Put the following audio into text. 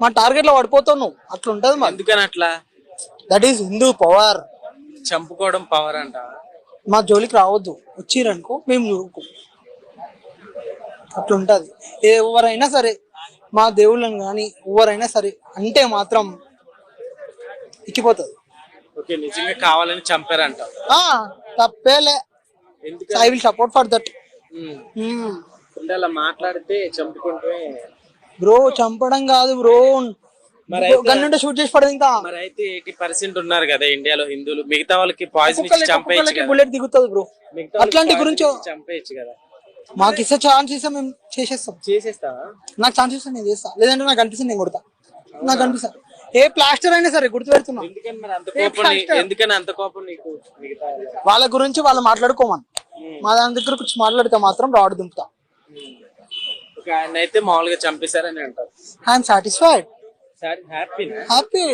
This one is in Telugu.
మా టార్గెట్లో పడిపోతావు నువ్వు. అట్లా ఉంటది ఎందుకని అట్లా? దట్ ఈస్ హిందూ పవర్ చంపుకోవడం పవర్ అంట మా జోలికి రావద్దు. వచ్చిరనుకో మేము చూరుకు అట్లా ఉంటది ఎవరైనా సరే మా దేవుళ్ళని కానీ ఎవరైనా సరే అంటే మాత్రం ఎక్కిపోతుంది. ఓకే నిజంగా కావాలని చంపారంట. ఆ, తప్పేలే. I will support for that అలా మాట్లాడితే చంపుకుంటే బ్రో చంపడం కాదు బ్రో. మరి గన్నుంటే షూట్ చేసి పడదు ఇంకా. మరి అయితే ఎయిటీ పర్సెంట్ ఉన్నారు కదా ఇండియాలో హిందువులు. మిగతా వాళ్ళకి పాయిజన్ ఇచ్చి చంపేయచ్చు కదా. బుల్లెట్ దిగుతుంది బ్రో. మిగతా అట్లాంటి గురించి చంపేయచ్చు కదా. మాకు ఇస్తే ఛాన్స్ ఇస్తే మేము చేసేస్తాం. చేసేస్తావా? నాకు ఛాన్స్ ఇస్తే నేను చేస్తా. లేదంటే నాకు అనిపిస్తుంది నేను కొడతా. నాకు అనిపిస్తా. ఏ ప్లాస్టర్ అయినా సరే గుర్తు పెడుతున్నా ఎందుకని అంత కోపం నీకు? వాళ్ళ గురించి వాళ్ళు మాట్లాడుకోమని. మా దాని దగ్గర వచ్చి మాట్లాడితే మాత్రం రాడు దింపుతా. ఒక ఆయన అయితే మామూలుగా చంపేశారని అంటారు. ఐఎమ్ సాటిస్ఫైడ్ సరే హ్యాపీనా హ్యాపీ